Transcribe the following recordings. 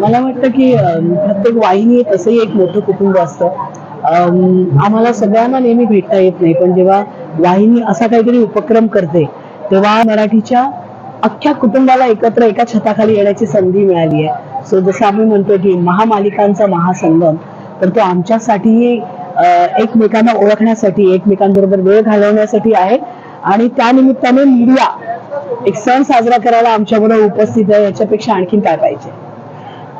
मला वाटतं की प्रत्येक वाहिनी तसंही एक मोठं कुटुंब असतं. आम्हाला सगळ्यांना नेहमी भेटता येत नाही पण जेव्हा वाहिनी असा काहीतरी उपक्रम करते तेव्हा मराठीच्या अख्ख्या कुटुंबाला एकत्र एका छताखाली येण्याची संधी मिळाली आहे. सो जसं आम्ही म्हणतो की महामालिकांचा महासंगम तर तो आमच्यासाठीही एकमेकांना ओळखण्यासाठी एकमेकांबरोबर वेळ घालवण्यासाठी आहे. आणि त्या निमित्ताने मीडिया एक सण साजरा करायला आमच्याबरोबर उपस्थित आहे याच्यापेक्षा आणखीन काय पाहिजे?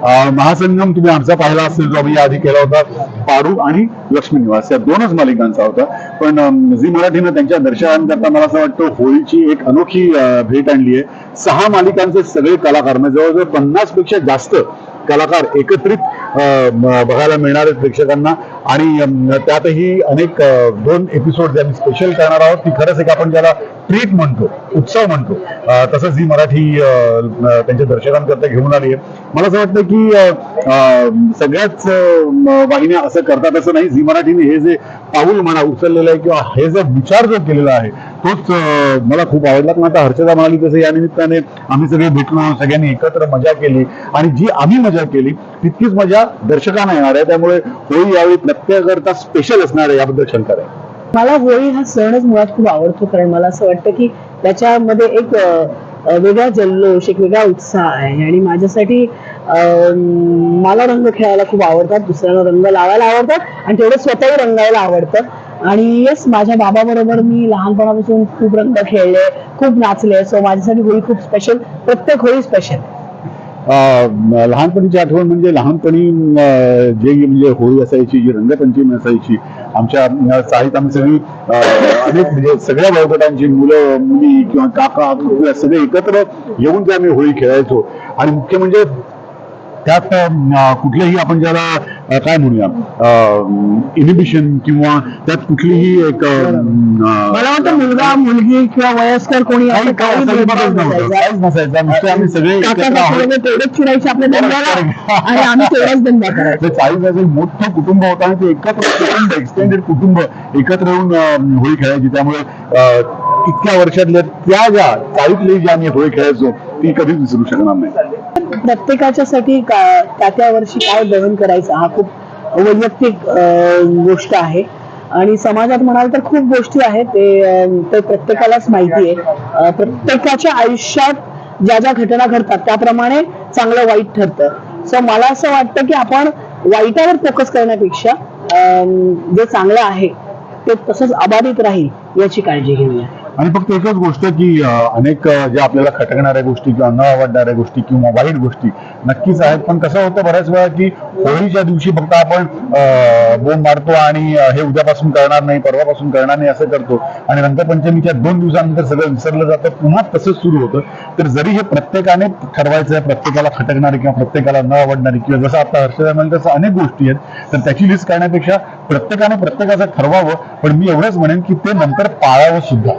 महासंगम तुम्ही आमचा पाहिला असेल जो आम्ही आधी केला होता पारू आणि लक्ष्मी निवास. या दोनच मालिकांचा होता. पण झी मराठीनं त्यांच्या दर्शकांकरता मला असं वाटतं होळीची एक अनोखी भेट आणली आहे. सहा मालिकांचे सगळे कलाकार म्हणजे जवळजवळ पन्नासपेक्षा जास्त कलाकार एकत्रित बघायला मिळणार आहेत प्रेक्षकांना. आणि त्यातही अनेक दोन एपिसोड आम्ही स्पेशल करणार आहोत ती खरंच एक आपण ज्याला ट्रीट म्हणतो उत्सव म्हणतो. तसंच ही मराठी अं, त्यांच्या दर्शकांकरता घेऊन आली आहे. मला असं वाटतं की अं, सगळ्याच वाहिन्या असं करतात असं नाही. झी मराठीने हे जे पाऊल म्हणा उचललेलं आहे किंवा हे जे विचार जो केलेला आहे तोच मला खूप आवडला. पण आता हर्षदा म्हणाली तसं या निमित्ताने आम्ही सगळे भेटलो सगळ्यांनी एकत्र मजा केली. आणि जी आम्ही मजा केली तितकीच मजा दर्शकांना येणार आहे. त्यामुळे होळी यावेळी प्रत्येकाकरता स्पेशल असणार आहे याबद्दल शंका आहे मला होळी हा सणच मुळात खूप आवडतो कारण मला असं वाटतं की त्याच्यामध्ये एक वेगळा जल्लोष एक वेगळा उत्साह आहे. आणि माझ्यासाठी मला रंग खेळायला खूप आवडतात दुसऱ्यांना रंग लावायला आवडतात आणि तेवढं स्वतःही रंगायला आवडतं. आणि येस माझ्या बाबा बरोबर मी लहानपणापासून खूप रंग खेळले खूप नाचले सो माझ्यासाठी होळी खूप स्पेशल प्रत्येक होळी स्पेशल अं, लहानपणीची आठवण म्हणजे लहानपणी जे म्हणजे होळी असायची जी रंगपंचमी असायची आमच्या साहित्य आम्ही सगळी अनेक म्हणजे सगळ्या बळकटांची मुलं मुली किंवा काका सगळे एकत्र येऊन ते आम्ही होळी खेळायचो. आणि मुख्य म्हणजे त्यात कुठलेही आपण ज्याला काय म्हणूया इनिबिशन किंवा त्यात कुठलीही एक मला वाटतं मुलगा मुलगी किंवा वयस्कर कोणी आम्ही सगळे तेवढेच आपल्या आणि आम्ही तेवढाच करायचो. चाळीस मोठं कुटुंब होतं आणि ते एकत्र कुटुंब एक्सटेंडेड कुटुंब एकत्र येऊन होळी खेळायची. त्यामुळे इतक्या वर्षातल्या त्या ज्या चाळीतली जी आम्ही होळी खेळायचो ती कधीच विसरू शकणार नाही. प्रत्येकाच्यासाठी का- त्या त्या वर्षी काय दहन करायचं हा खूप वैयक्तिक गोष्ट आहे. आणि समाजात म्हणाल तर खूप गोष्टी आहेत ते ते प्रत्येकालाच माहिती आहे. प्रत्येकाच्या आयुष्यात ज्या ज्या घटना घडतात त्याप्रमाणे चांगलं वाईट ठरतं. सो मला असं वाटतं की आपण वाईटावर फोकस करण्यापेक्षा जे चांगलं आहे ते तसंच अबाधित राहील याची काळजी घेऊया. आणि फक्त एकच गोष्ट की अनेक ज्या आपल्याला खटकणाऱ्या गोष्टी किंवा न आवडणाऱ्या गोष्टी किंवा वाईट गोष्टी नक्कीच आहेत. पण कसं होतं बऱ्याच वेळा की होळीच्या दिवशी फक्त आपण बोंब मारतो आणि हे उद्यापासून करणार नाही परवापासून करणार नाही असं करतो. आणि रंगपंचमीच्या दोन दिवसानंतर सगळं विसरलं जातं. पुन्हा तसंच सुरू होतं. तर जरी हे प्रत्येकाने ठरवायचं आहे प्रत्येकाला खटकणारी किंवा प्रत्येकाला न आवडणारी किंवा जसं आता हर्षदा म्हणेल तसं अनेक गोष्टी आहेत. तर त्याची लिस्ट करण्यापेक्षा प्रत्येकाने प्रत्येकाचं ठरवावं. पण मी एवढंच म्हणेन की ते नंतर पाळावं सुद्धा.